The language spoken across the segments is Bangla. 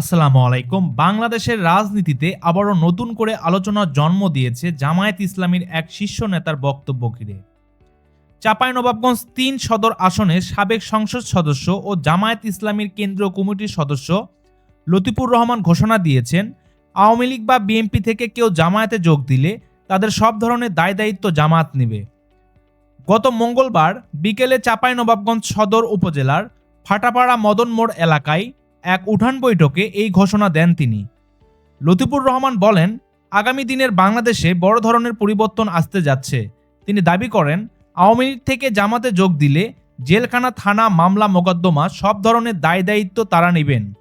আসসালামু আলাইকুম। বাংলাদেশের রাজনীতিতে আবারও নতুন করে আলোচনার জন্ম দিয়েছে জামায়াত ইসলামীর এক শীর্ষ নেতার বক্তব্য ঘিরে। চাঁপাইনবাবগঞ্জ তিন সদর আসনের সাবেক সংসদ সদস্য ও জামায়াত ইসলামীর কেন্দ্রীয় কমিটির সদস্য লতিফুর রহমান ঘোষণা দিয়েছেন, আওয়ামী লীগ বা বিএনপি থেকে কেউ জামায়াতে যোগ দিলে তাদের সব ধরনের দায় দায়িত্ব জামায়াত নেবে। গত মঙ্গলবার বিকেলে চাঁপাইনবাবগঞ্জ সদর উপজেলার ফাটাপাড়া মদন মোড় এলাকায় এক উঠান বৈঠকে এই ঘোষণা দেন তিনি। লতিফুর রহমান বলেন, আগামী দিনের বাংলাদেশে বড় ধরনের পরিবর্তন আসতে যাচ্ছে। তিনি দাবি করেন, আওয়ামী লীগ থেকে জামাতে যোগ দিলে জেলখানা, থানা, মামলা, মোকদ্দমা সব ধরনের দায় দায়িত্ব তারা নেবেন।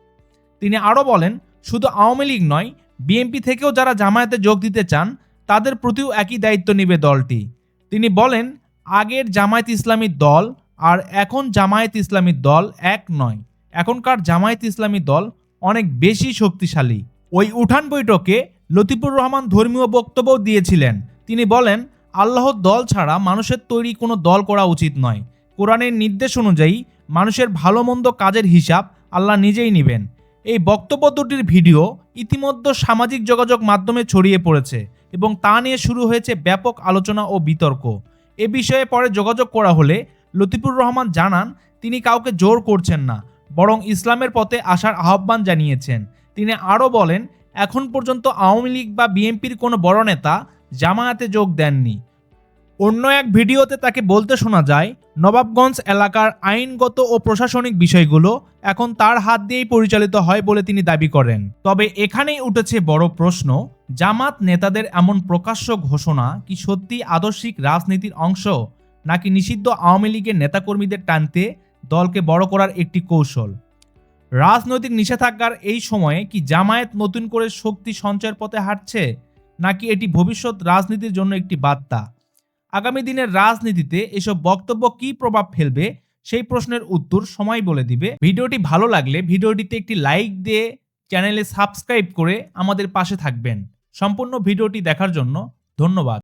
তিনি আরও বলেন, শুধু আওয়ামী লীগ নয়, বিএনপি থেকেও যারা জামায়াতে যোগ দিতে চান, তাদের প্রতিও একই দায়িত্ব নেবে দলটি। তিনি বলেন, আগের জামায়াত ইসলামী দল আর এখন জামায়াত ইসলামী দল এক নয়। এখনকার জামায়াত ইসলামী দল অনেক বেশি শক্তিশালী। ওই উঠান বৈঠকে লতিফুর রহমান ধর্মীয় বক্তব্য দিয়েছিলেন। তিনি বলেন আল্লাহর দল ছাড়া মানুষের তৈরি কোনো দল করা উচিত নয়। কোরআনের নির্দেশ অনুযায়ী মানুষের ভালো মন্দ কাজের হিসাব আল্লাহ নিজেই নেবেন। এই বক্তব্য দুটির ভিডিও ইতিমধ্যে সামাজিক যোগাযোগ মাধ্যমে ছড়িয়ে পড়েছে এবং তা নিয়ে শুরু হয়েছে ব্যাপক আলোচনা ও বিতর্ক। এ বিষয়ে পরে যোগাযোগ করা হলে লতিফুর রহমান জানান, তিনি কাউকে জোর করছেন না। বরং ইসলামের পথে আসার আহ্বান জানিয়েছেন। তিনি আরও বলেন, এখন পর্যন্ত আওয়ামী লীগ বা বিএনপির কোনো বড় নেতা জামায়াতে যোগ দেননি। অন্য এক ভিডিওতে তাকে বলতে শোনা যায়, নবাবগঞ্জ এলাকার আইনগত ও প্রশাসনিক বিষয়গুলো এখন তার হাত দিয়েই পরিচালিত হয় বলে তিনি দাবি করেন। তবে এখানেই উঠেছে বড় প্রশ্ন, জামাত নেতাদের এমন প্রকাশ্য ঘোষণা কি সত্যি আদর্শিক রাজনীতির অংশ, নাকি নিষিদ্ধ আওয়ামী লীগের নেতাকর্মীদের টানতে দলকে বড় করার একটি কৌশল। রাজনৈতিক নিষেধাজ্ঞার এই সময়ে কি জামায়াত নতুন করে শক্তি সঞ্চয়ের পথে হাঁটছে, নাকি এটি ভবিষ্যৎ রাজনীতির জন্য একটি বার্তা? আগামী দিনের রাজনীতিতে এসব বক্তব্য কি প্রভাব ফেলবে, সেই প্রশ্নের উত্তর সময় বলে দিবে। ভিডিওটি ভালো লাগলে ভিডিওটিতে একটি লাইক দিয়ে চ্যানেলে সাবস্ক্রাইব করে আমাদের পাশে থাকবেন। সম্পূর্ণ ভিডিওটি দেখার জন্য ধন্যবাদ।